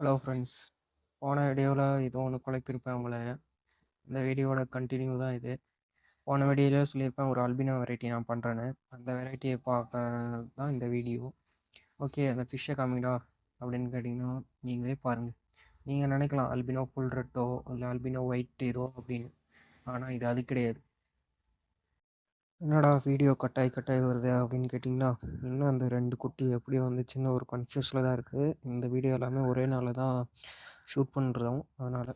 Hello friends போன வீடியோவில் ஏதோ ஒன்று குழப்பியிருப்பேன் உங்களை. இந்த வீடியோவோட கண்டினியூ தான் இது. போன வீடியோவில் சொல்லியிருப்பேன் ஒரு அல்பினோ வெரைட்டி நான் பண்ணுறேன்னு அந்த வெரைட்டியை பார்க்க தான் இந்த வீடியோ. ஓகே அந்த ஃபிஷ்ஷை காமிடா அப்படின்னு கேட்டிங்கன்னா நீங்களே பாருங்கள் நீங்கள் நினைக்கலாம் அல்பினோ ஃபுல் ரெட்டோ இல்லை அல்பினோ ஒயிட் டீரோ அப்படின்னு. ஆனால் இது அது கிடையாது. என்னடா வீடியோ கட்டாய் கட்டாய் வருது அப்படின்னு கேட்டிங்கன்னா இன்னும் அந்த ரெண்டு குட்டி எப்படி வந்துச்சுன்னு ஒரு கன்ஃபியூஸில் தான் இருக்குது இந்த வீடியோ எல்லாமே ஒரே நாளில் தான் ஷூட் பண்ணுறோம் அதனால்.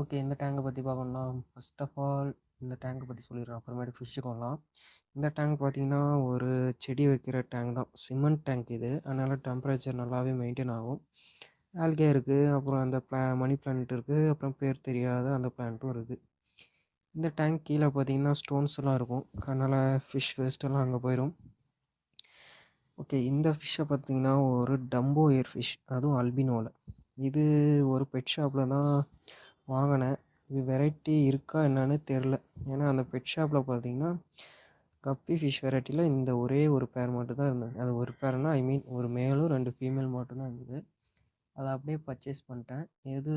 ஓகே இந்த டேங்கை பற்றி பார்க்கணும்னா ஃபஸ்ட் ஆஃப் ஆல் இந்த டேங்கை பற்றி சொல்லிடுறோம் அப்புறமேட்டு ஃபிஷ்ஷுக்கு வரலாம். இந்த டேங்க் பார்த்திங்கன்னா ஒரு செடி வைக்கிற டேங்க் தான். சிமெண்ட் டேங்க் இது. அதனால் டெம்பரேச்சர் நல்லாவே மெயின்டைன் ஆகும். ஆல்கே இருக்குது அப்புறம் அந்த பிளா மணி பிளான்ட் இருக்குது அப்புறம் பேர் தெரியாத அந்த பிளான்ட்டும் இருக்குது இந்த டேங்க் கீழே பார்த்தீங்கன்னா ஸ்டோன்ஸ் எல்லாம் இருக்கும். அதனால் ஃபிஷ் வேஸ்ட்டெல்லாம் அங்கே போயிடும் ஓகே இந்த ஃபிஷ்ஷை பார்த்தீங்கன்னா ஒரு டம்போ ஏர் ஃபிஷ் அதுவும் அல்பினோவில் இது ஒரு பெட் ஷாப்பில் தான் வாங்கினேன். இது வெரைட்டி இருக்கா என்னன்னு தெரில ஏன்னா அந்த பெட் ஷாப்பில் பார்த்தீங்கன்னா கப்பி ஃபிஷ் வெரைட்டியில் இந்த ஒரே ஒரு பேர் மட்டும்தான் இருந்தது. அது ஒரு பேர்னால் ஐ மீன் ஒரு மேலும் ரெண்டு ஃபீமேல் மட்டும்தான் இருந்தது. அதை அப்படியே பர்ச்சேஸ் பண்ணிட்டேன். எது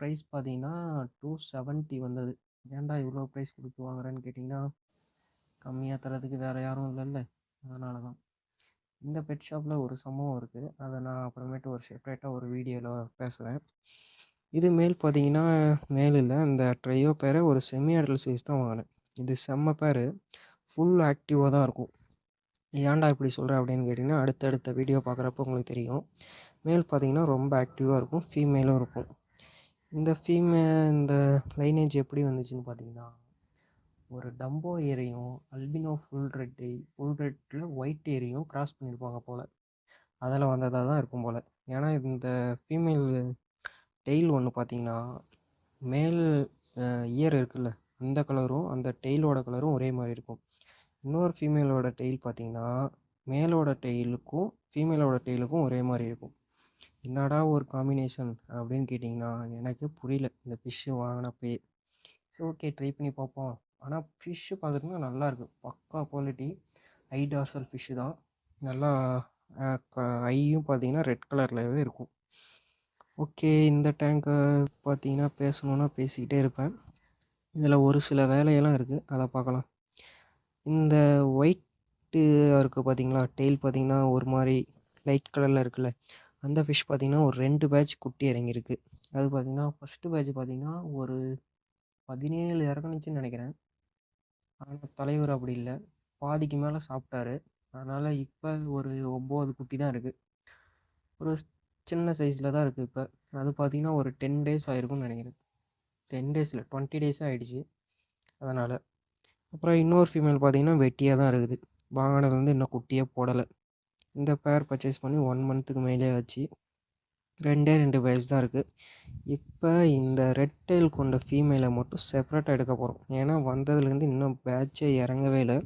ப்ரைஸ் பார்த்தீங்கன்னா டூ செவன்ட்டி வந்தது. ஏன்டா இவ்வளோ ப்ரைஸ் கொடுத்து வாங்குறேன்னு கேட்டிங்கன்னா கம்மியாக தரதுக்கு வேறு யாரும் இல்லைல்ல. அதனால தான் இந்த பெட் ஷாப்பில் ஒரு சம்பவம் இருக்குது அதை நான் அப்புறமேட்டு ஒரு செப்ரேட்டாக ஒரு வீடியோவில் பேசுகிறேன் இது மேல் பார்த்தீங்கன்னா மேல் இல்லை. இந்த ட்ரையோ பேரை ஒரு செமி அடல் சைஸ் தான் வாங்கினேன். இது செம்ம பேர். ஃபுல் ஆக்டிவாக தான் இருக்கும். ஏன்டா இப்படி சொல்கிறேன் அப்படின்னு கேட்டிங்கன்னா அடுத்தடுத்த வீடியோ பார்க்குறப்ப உங்களுக்கு தெரியும். மேல் பார்த்தீங்கன்னா ரொம்ப ஆக்டிவாக இருக்கும். ஃபீமேலும் இருக்கும். இந்த ஃபீமே இந்த லைனேஜ் எப்படி வந்துச்சுன்னு பார்த்தீங்கன்னா ஒரு டம்போ ஏரியும் அல்பினோ ஃபுல் ரெட்டை ஃபுல் ரெட்டில் ஒயிட் ஏரியும் கிராஸ் பண்ணியிருப்பாங்க போல். அதில் வந்ததாக தான் இருக்கும் போல். ஏன்னா இந்த ஃபீமேல் டெய்ல் ஒன்று பார்த்தீங்கன்னா மேல் இயர் இருக்குல்ல அந்த கலரும் அந்த டெய்லோட கலரும் ஒரே மாதிரி இருக்கும். இன்னொரு ஃபீமேலோட டெய்ல் பார்த்தீங்கன்னா மேலோட டெய்லுக்கும் ஃபீமேலோட டெய்லுக்கும் ஒரே மாதிரி இருக்கும். என்னடா ஒரு காம்பினேஷன் அப்படின்னு கேட்டிங்கன்னா எனக்கு புரியல. இந்த ஃபிஷ்ஷு வாங்கினப்பே சரி ஓகே ட்ரை பண்ணி பார்ப்போம். ஆனால் ஃபிஷ்ஷு பார்க்குறதுனா நல்லாயிருக்கு பக்கா குவாலிட்டி ஐ டார்சல் ஃபிஷ்ஷு தான். நல்லா ஐயும் பார்த்தீங்கன்னா ரெட் கலர்லவே இருக்கும். ஓகே இந்த டேங்கை பார்த்தீங்கன்னா பேசணுன்னா பேசிக்கிட்டே இருப்பேன். இதில் ஒரு சில வேலையெல்லாம் இருக்குது அதை பார்க்கலாம். இந்த ஒயிட்டு இருக்குது பார்த்தீங்களா? டெய்ல் பார்த்தீங்கன்னா ஒரு மாதிரி லைட் கலரில் இருக்குல்ல. அந்த ஃபிஷ் பார்த்திங்கன்னா ஒரு ரெண்டு பேட்ச் குட்டி இறங்கியிருக்கு. அது பார்த்திங்கன்னா ஃபஸ்ட்டு பேட்ச் பார்த்திங்கன்னா ஒரு பதினேழு இறங்குனுச்சின்னு நினைக்கிறேன். ஆனால் தலைவர் அப்படி இல்லை. பாதிக்கு மேலே சாப்பிட்டாரு. அதனால் இப்போ ஒரு ஒம்பது குட்டி தான் இருக்குது ஒரு சின்ன சைஸில் தான் இருக்குது இப்போ. அது பார்த்திங்கன்னா ஒரு டென் டேஸ் ஆகிருக்கும்னு நினைக்கிறேன். டென் டேஸில் டுவெண்ட்டி டேஸ் ஆகிடுச்சு அதனால். அப்புறம் இன்னொரு ஃபீமேல் பார்த்திங்கன்னா வெட்டியாக தான் இருக்குது. வாங்கினதுலேருந்து இன்னும் குட்டியே போடலை. இந்த பேர் பர்ச்சேஸ் பண்ணி ஒன் மந்த்துக்கு மேலே ஆச்சு. ரெண்டே ரெண்டு பேட்ச் தான் இருக்குது இப்போ இந்த ரெட் டெயில் கொண்ட ஃபீமேலை மட்டும் செப்பரேட்டாக எடுக்க போகிறோம் ஏன்னா வந்ததுலேருந்து இன்னும் பேட்சே இறங்கவே இல்லை.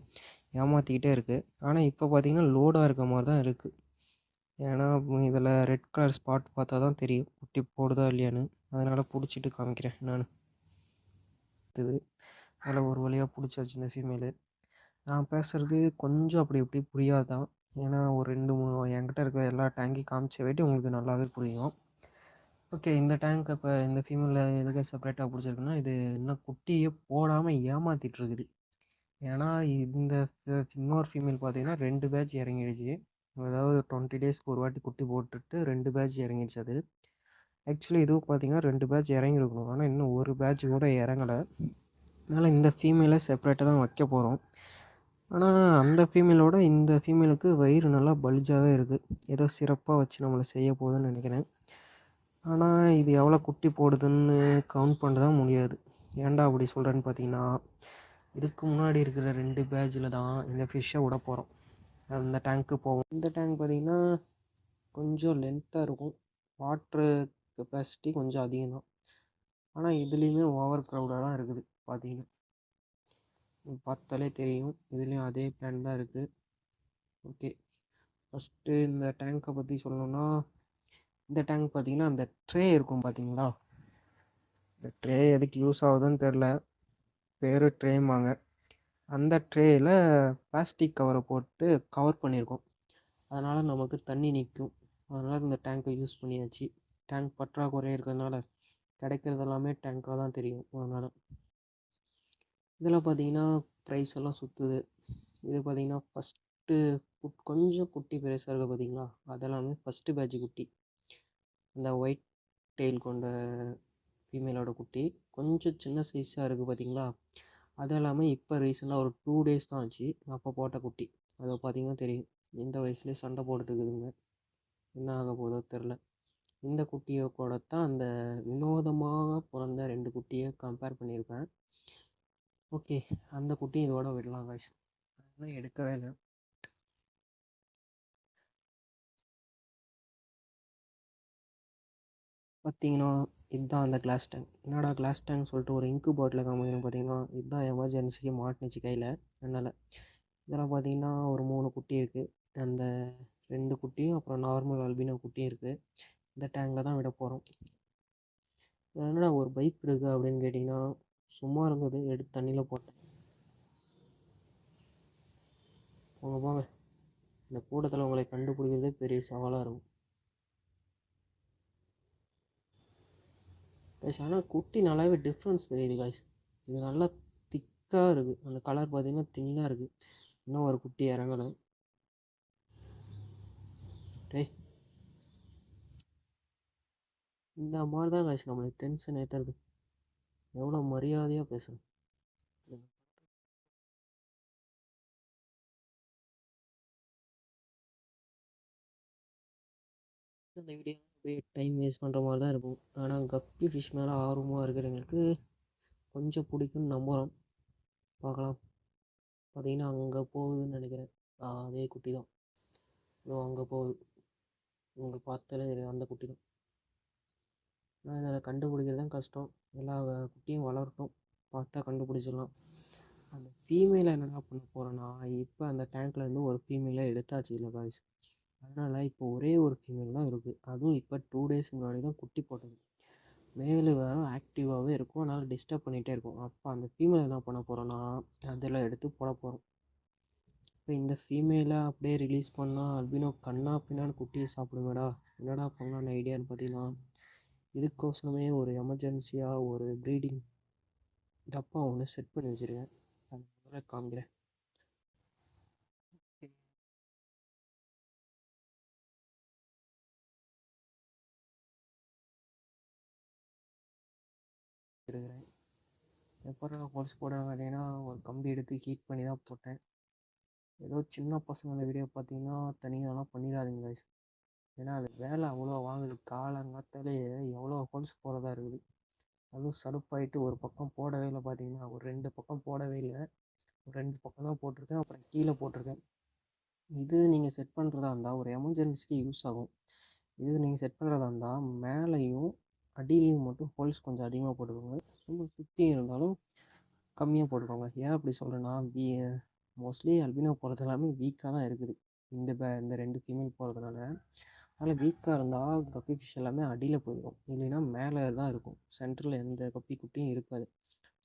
ஏமாற்றிக்கிட்டே இருக்குது ஆனால் இப்போ பார்த்திங்கன்னா லோடாக இருக்க மாதிரி தான் இருக்குது ஏன்னா இதில் ரெட் கலர் ஸ்பாட் பார்த்தா தான் தெரியும். குட்டி போடுதா இல்லையான்னு. அதனால் பிடிச்சிட்டு காமிக்கிறேன் நான். இது. அதில் ஒரு வழியாக பிடிச்சாச்சு இந்த ஃபீமேலு நான் பேசுகிறது கொஞ்சம் அப்படி இப்படி புரியாதான் ஏன்னா ஒரு ரெண்டு மூணு என்கிட்ட இருக்கிற எல்லா டேங்கையும் காமிச்ச வேட்டி உங்களுக்கு நல்லாவே புரியும். ஓகே இந்த டேங்க் இப்போ இந்த ஃபீமேலில் எதுக்கு செப்பரேட்டாக பிடிச்சிருக்குன்னா இது இன்னும் குட்டியே போடாமல் ஏமாற்றிட்டு இருக்குது ஏன்னா இந்த இன்னொரு ஃபீமேல் பார்த்தீங்கன்னா ரெண்டு பேட்ச் இறங்கிடுச்சு. அதாவது டுவெண்ட்டி டேஸ்க்கு ஒரு வாட்டி குட்டி போட்டுட்டு ரெண்டு பேட்ச் இறங்கிடுச்சு அது. ஆக்சுவலி இதுவும் பார்த்தீங்கன்னா ரெண்டு பேட்ச் இறங்கியிருக்கணும். ஆனால் இன்னும் ஒரு பேட்ச் கூட இறங்கலை. அதனால் இந்த ஃபீமேலை செப்பரேட்டாக தான் வைக்க போகிறோம் ஆனால் அந்த ஃபீமேலோட இந்த ஃபீமேலுக்கு வயிறு நல்லா பல்ஜாகவே இருக்குது ஏதோ சிறப்பாக வச்சு நம்மளை செய்ய போகுதுன்னு நினைக்கிறேன். ஆனால் இது எவ்வளோ குட்டி போடுதுன்னு கவுண்ட் பண்ண தான் முடியாது. ஏன்டா அப்படி சொல்கிறேன்னு பார்த்தீங்கன்னா இதுக்கு முன்னாடி இருக்கிற ரெண்டு பேஜில் தான் இந்த ஃபிஷ்ஷை விட போகிறோம் அந்த டேங்க்கு போவோம். இந்த டேங்க் பார்த்திங்கன்னா கொஞ்சம் லென்த்தாக இருக்கும். வாட்ரு கெப்பாசிட்டி கொஞ்சம் அதிகம் தான். ஆனால் இதுலேயுமே ஓவர் க்ரௌடாக தான் இருக்குது பார்த்தீங்கன்னா பார்த்தாலே தெரியும். இதுலேயும் அதே பிளான் தான் இருக்குது ஓகே ஃபஸ்ட்டு இந்த டேங்க்கை பற்றி சொல்லணுன்னா இந்த டேங்க் பார்த்திங்கன்னா அந்த ட்ரே இருக்கும் பார்த்தீங்களா இந்த ட்ரே எதுக்கு யூஸ் ஆகுதுன்னு தெரில பேர் ட்ரேம்பாங்க அந்த ட்ரேயில் பிளாஸ்டிக் கவரை போட்டு கவர் பண்ணியிருக்கோம் அதனால் நமக்கு தண்ணி நிற்கும் அதனால் இந்த டேங்க்கை யூஸ் பண்ணியாச்சு. டேங்க் பற்றாக்குறை இருக்கிறதுனால கிடைக்கிறது எல்லாமே டேங்காக தான் தெரியும். அதனால் இதெல்லாம் பார்த்தீங்கன்னா ப்ரைஸ் எல்லாம் சுற்றுது இது பார்த்தீங்கன்னா ஃபஸ்ட்டு குட் கொஞ்சம் குட்டி பெருசாக இருக்குது பார்த்தீங்களா அதெல்லாமே ஃபஸ்ட்டு பேட்ச் குட்டி. இந்த ஒயிட் டெயில் கொண்ட ஃபீமேலோட குட்டி. கொஞ்சம் சின்ன சைஸாக இருக்குது பார்த்தீங்களா அது இல்லாமல் இப்போ ரீசெண்டாக ஒரு டூ டேஸ் தான் ஆச்சு. அப்போ போட்ட குட்டி. அதை பார்த்தீங்கன்னா தெரியும். இந்த வயசுலேயே சண்டை போட்டுட்டுருக்குதுங்க என்ன ஆக போதோ தெரில இந்த குட்டியை கூட தான் அந்த வினோதமாக பிறந்த ரெண்டு குட்டியை கம்பேர் பண்ணியிருப்பேன் ஓகே. அந்த குட்டி இதோட விடலாம் காய்ஸ் அதெல்லாம் எடுக்கவே இல்லை. பார்த்தீங்கன்னா இதுதான் அந்த கிளாஸ் டேங்க் என்னடா கிளாஸ் டேங்க் சொல்லிட்டு ஒரு இங்கு பாட்டில் காமிக்கணும் பார்த்தீங்கன்னா இதுதான் எமர்ஜென்சிக்கு மாட்டினுச்சு கையில். அதனால் இதெல்லாம் பார்த்தீங்கன்னா ஒரு மூணு குட்டி இருக்குது அந்த ரெண்டு குட்டியும் அப்புறம் நார்மல் அல்பினோ குட்டியும் இருக்குது இந்த டேங்கில் தான் விட போகிறோம் என்னடா ஒரு பைக் இருக்குது அப்படின்னு கேட்டிங்கன்னா சும்மா இருந்தது எடுத்து தண்ணியில் போட்டேன். போங்க போங்க. இந்த கூட்டத்தில் உங்களை கண்டுபிடிக்கிறதே பெரிய சவாலாக இருக்கும். கைஸ் ஆனால் குட்டி நல்லாவே டிஃப்ரென்ஸ் தெரியுது கைஸ் இது நல்லா திக்காக இருக்குது அந்த கலர் பார்த்திங்கன்னா தின்னாக இருக்குது இன்னும் ஒரு குட்டி இறங்கலை டேய். இந்த மாதிரி தான் கைஸ் நம்மளுக்கு டென்ஷன் ஏற்றுறது எவ்வளோ மரியாதையாக பேசுகிறேன் இந்த வீடியோ அப்படியே டைம் வேஸ்ட் பண்ணுற மாதிரி தான் இருக்கும். ஆனால் கப்பி ஃபிஷ் மேலே ஆர்வமாக இருக்கிறவங்களுக்கு கொஞ்சம் பிடிக்கும்னு நம்புகிறோம் பார்க்கலாம். பார்த்தீங்கன்னா அங்கே போகுதுன்னு நினைக்கிறேன். அதே குட்டி தான் இதோ அங்கே போகுது. உங்கள் பார்த்தாலே தெரியும். அந்த குட்டி தான் ஆனால் இதில் கண்டுபிடிக்கிறது தான் கஷ்டம். எல்லா குட்டியும் வளரட்டும். பார்த்தா கண்டுபிடிச்சிடலாம். அந்த ஃபீமேலை என்னடா பண்ண போகிறேன்னா இப்போ அந்த டேங்க்லேருந்து ஒரு ஃபீமேலை எடுத்தாச்சு இல்லை காய்ஸ் அதனால் இப்போ ஒரே ஒரு ஃபீமேல் தான் இருக்குது அதுவும் இப்போ டூ டேஸ் முன்னாடி தான் குட்டி போட்டது. மேலே வேறு ஆக்டிவாகவே இருக்கும். அதனால் டிஸ்டர்ப் பண்ணிகிட்டே இருக்கும். அப்போ அந்த ஃபீமேல் என்ன பண்ண போகிறோன்னா அதில் எடுத்து போட போகிறோம் இப்போ இந்த ஃபீமேலை அப்படியே ரிலீஸ் பண்ணால் அல்பினோ கண்ணா பின்னான்னு குட்டியை சாப்பிடுங்கடா. என்னடா பண்ணலான்னு ஐடியான்னு பார்த்தீங்கன்னா இதுக்கோசரமே ஒரு எமர்ஜென்சியாக ஒரு ப்ரீடிங் டப்பா ஒன்று செட் பண்ணி வச்சுருக்கேன். அது முதல்ல காமிக்கிறேன். இருக்கிறேன் எப்போ ஹோல்ஸ் போட பார்த்தீங்கன்னா ஒரு கம்பி எடுத்து ஹீட் பண்ணி தான் போட்டேன். ஏதோ சின்ன பசங்க அந்த வீடியோ பார்த்தீங்கன்னா தனியாலாம் பண்ணிடாதீங்க கைஸ் ஏன்னா அது வேலை அவ்வளோ வாங்குது. காலங்காத்தாலே எவ்வளோ ஹோல்ஸ் போகிறதா இருக்குது. அதுவும் சலுப்பாயிட்டு ஒரு பக்கம் போடவே இல்லை பார்த்தீங்கன்னா ஒரு ரெண்டு பக்கம் போடவே இல்லை. ஒரு ரெண்டு பக்கம் தான் போட்டிருக்கேன். அப்புறம் கீழே போட்டிருக்கேன். இது நீங்கள் செட் பண்ணுறதா இருந்தால் ஒரு எமர்ஜென்சிக்கு யூஸ் ஆகும். இது நீங்கள் செட் பண்ணுறதா இருந்தால் மேலேயும் அடியிலையும் மட்டும் ஹோல்ஸ் கொஞ்சம் அதிகமாக போட்டுக்கோங்க. சும்மா சுற்றி இருந்தாலும் கம்மியாக போட்டுக்கோங்க. ஏன் அப்படி சொல்கிறேன்னா வீ மோஸ்ட்லி அல்பினோ போகிறது எல்லாமே வீக்காக தான் இருக்குது. இந்த பே இந்த ரெண்டு ஃபீமேல் போகிறதுனால அதனால் வீக்காக இருந்தால் கப்பி ஃபிஷ் எல்லாமே அடியில் போயிடும் இல்லைன்னா மேலே தான் இருக்கும். சென்டரில் எந்த கப்பி குட்டியும் இருக்காது.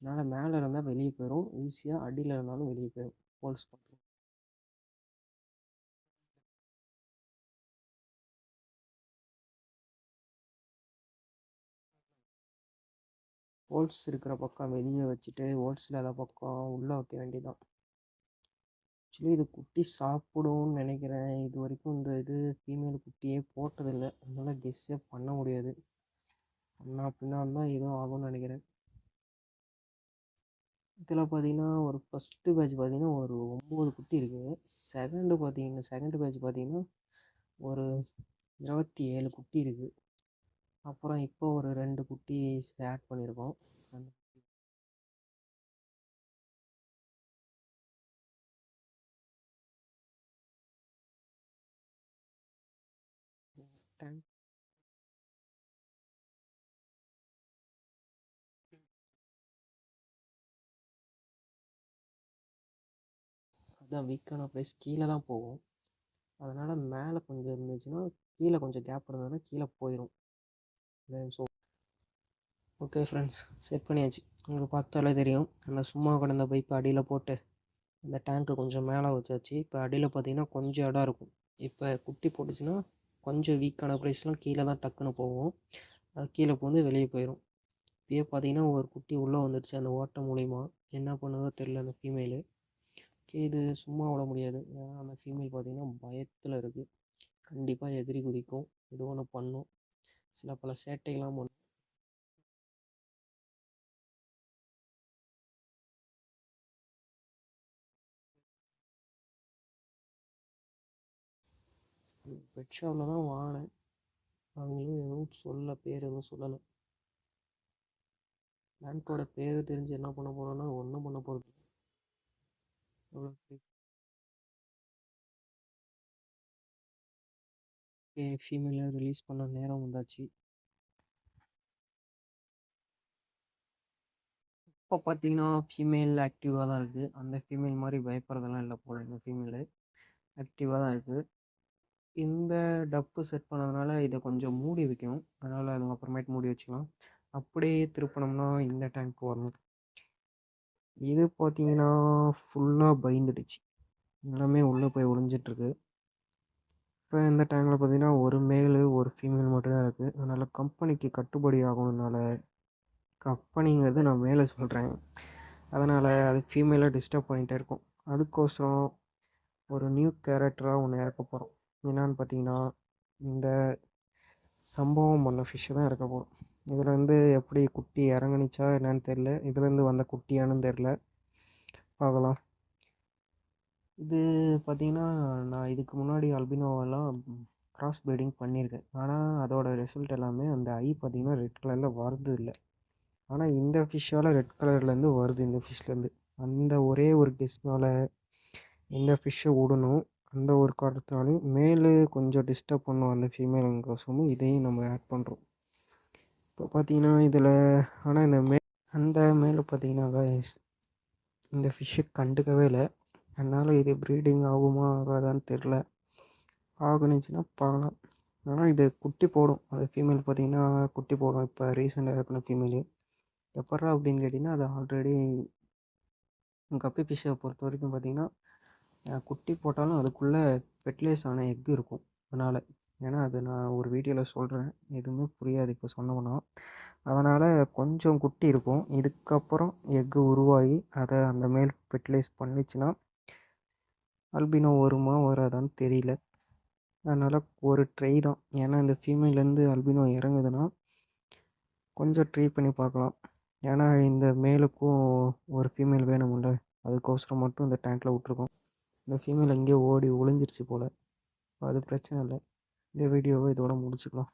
அதனால் மேலே இருந்தால் வெளியே போயிடும் ஈஸியாக அடியில் இருந்தாலும் வெளியே போயிடும் ஹோல்ஸ் பண்ணுறோம் ஹோல்ஸ் இருக்கிற பக்கம் வெளியே வச்சுட்டு ஹோல்ஸ் இல்லாத பக்கம் உள்ளே வைக்க வேண்டியதான் ஆக்சுவலி இது குட்டி சாப்பிடும்னு நினைக்கிறேன் இது வரைக்கும் இந்த இது ஃபீமேல் குட்டியே போட்டதில்லை. அதனால் கெஸ்ஸே பண்ண முடியாது. பண்ணா அப்படின்னா தான் ஏதோ ஆகும்னு நினைக்கிறேன். இதில் பார்த்தீங்கன்னா ஒரு ஃபஸ்ட்டு பேட்ச் பார்த்தீங்கன்னா ஒரு ஒம்பது குட்டி இருக்குது செகண்டு பார்த்தீங்கன்னா செகண்டு பேட்ச் பார்த்தீங்கன்னா ஒரு இருபத்தி ஏழு குட்டி இருக்குது அப்புறம் இப்போ ஒரு ரெண்டு குட்டி ஆட் பண்ணியிருக்கோம் அந்த டேங்க் அதான் வீக்கான ப்ரைஸ் கீழே தான் போகும். அதனால் மேலே கொஞ்சம் இருந்துச்சுன்னா கீழே கொஞ்சம் கேப் இருந்ததுன்னா கீழே போயிடும் ஸோ ஓகே ஃப்ரெண்ட்ஸ் செட் பண்ணியாச்சு. உங்களுக்கு பார்த்தாலே தெரியும். அந்த சும்மா கிடந்த பைப்பு அடியில் போட்டு அந்த டேங்க்கு கொஞ்சம் மேலே வச்சாச்சு. இப்போ அடியில் பார்த்தீங்கன்னா கொஞ்சம் இடம் இருக்கும். இப்போ குட்டி போட்டுச்சுன்னா கொஞ்சம் வீக்கான ப்ரைஸ்லாம் கீழே தான் டக்குன்னு போகும் அது கீழே போந்து வெளியே போயிடும் இப்போயே பார்த்தீங்கன்னா ஒரு குட்டி உள்ளே வந்துடுச்சு அந்த ஓட்டை மூலிமா என்ன பண்ணுதோ தெரில அந்த ஃபீமேலு ஓகே இது சும்மா விட முடியாது. ஏன்னா அந்த ஃபீமேல் பார்த்தீங்கன்னா பயத்தில் இருக்குது கண்டிப்பாக எதிரி குதிக்கும். ஏதோ ஒன்று பண்ணும். சில பல சேட்டைகள்லாம் பண்ணும். பெட் ஷாப்பில் தான் வாங்கினேன் அவங்களும் எதுவும் சொல்ல பேர் எதுவும் சொல்லலை. பேங்க்கோட பேர் தெரிஞ்சு என்ன பண்ண போகிறோன்னா ஒன்றும் பண்ண போகிறது ஓகே ஃபீமேலை ரிலீஸ் பண்ண நேரம் வந்தாச்சு. இப்போ பார்த்தீங்கன்னா ஃபீமேல் ஆக்டிவாக தான் இருக்குது அந்த ஃபீமேல் மாதிரி பயப்படுறதெல்லாம் இல்லை போல இந்த ஃபீமேலு ஆக்டிவாக தான் இருக்குது இந்த டப்பு செட் பண்ணதுனால இதை கொஞ்சம் மூடி வைக்கணும். அதனால் அதுக்கப்புறமேட்டு மூடி வச்சுக்கலாம். அப்படியே திருப்பினோம்னா இந்த டேங்க் வரணும். இது பார்த்தீங்கன்னா ஃபுல்லாக பயந்துடுச்சு. எல்லாமே உள்ளே போய் ஒளிஞ்சிட்ருக்கு. இப்போ இந்த டேங்கில் பார்த்தீங்கன்னா ஒரு மேலு ஒரு ஃபீமேல் மட்டும்தான் இருக்குது அதனால் கம்பெனிக்கு கட்டுப்படி ஆகணுனால கம்பெனிங்கிறது நான் மேலே சொல்கிறேன் அதனால் அது ஃபீமேலாக டிஸ்டர்ப் பண்ணிகிட்டே இருக்கும். அதுக்கோசரம் ஒரு நியூ கேரக்டராக ஒன்று இறக்க போகிறோம் என்னான்னு பார்த்தீங்கன்னா இந்த சம்பவம் பண்ண ஃபிஷ்ஷை தான் இருக்க போகிறோம் இதுலேருந்து எப்படி குட்டி இறங்குனிச்சா என்னன்னு தெரில இதுலேருந்து வந்த குட்டியானு தெரில பார்க்கலாம். இது பார்த்திங்கன்னா நான் இதுக்கு முன்னாடி அல்பினோவெல்லாம் கிராஸ் ப்ரீடிங் பண்ணியிருக்கேன். ஆனால் அதோட ரிசல்ட் எல்லாமே அந்த ஐ பார்த்திங்கன்னா ரெட் கலரில் வரது இல்லை. ஆனால் இந்த ஃபிஷ்ஷால் ரெட் கலர்லேருந்து வருது இந்த ஃபிஷ்லேருந்து அந்த ஒரே ஒரு டிஸ்னால் இந்த ஃபிஷ்ஷை விடணும் அந்த ஒரு காரணத்தினாலையும் மேலே கொஞ்சம் டிஸ்டர்ப் பண்ணும் அந்த ஃபீமேலுங்கோசமும் இதையும் நம்ம ஆட் பண்ணுறோம் இப்போ பார்த்தீங்கன்னா இதில் ஆனால் இந்த மே அந்த மேலே பார்த்தீங்கன்னா இந்த ஃபிஷ்ஷை கண்டுக்கவே இல்லை. அதனால் இது ப்ரீடிங் ஆகுமா ஆகாதான்னு தெரில ஆகுனுச்சுன்னா பார்க்கலாம். ஆனால் இது குட்டி போடும். அது ஃபீமேல் பார்த்தீங்கன்னா குட்டி போடும். இப்போ ரீசெண்டாக இருக்கிற ஃபீமேலு எப்பட்றா அப்படின்னு கேட்டிங்கன்னா அது ஆல்ரெடி கப்பி ஃபிஷ்ஷை பொறுத்த வரைக்கும் பார்த்தீங்கன்னா குட்டி போட்டாலும் அதுக்குள்ளே ஃபெர்டிலைஸ் ஆன எக் இருக்கும். அதனால் ஏன்னா அது நான் ஒரு வீடியோவில் சொல்கிறேன் எதுவுமே புரியாது இப்போ சொன்னோம்னா அதனால் கொஞ்சம் குட்டி இருக்கும். இதுக்கப்புறம் எக்கு உருவாகி அதை அந்த மேல் ஃபெர்டிலைஸ் பண்ணிச்சுன்னா அல்பினோ வருமா வராதான்னு தெரியல. அதனால் ஒரு ட்ரை தான். ஏன்னா இந்த ஃபீமேலேருந்து அல்பினோ இறங்குதுன்னா கொஞ்சம் ட்ரை பண்ணி பார்க்கலாம். ஏன்னா இந்த மேலுக்கும் ஒரு ஃபீமேல் வேணும்ல. அதுக்கோசரம் மட்டும் இந்த டேங்க்கில் விட்ருக்கோம் இந்த ஃபீமேல் எங்கேயோ ஓடி ஒளிஞ்சிருச்சு போல். அது பிரச்சனை இல்லை. இந்த வீடியோவை இதோட முடிச்சுக்கலாம்.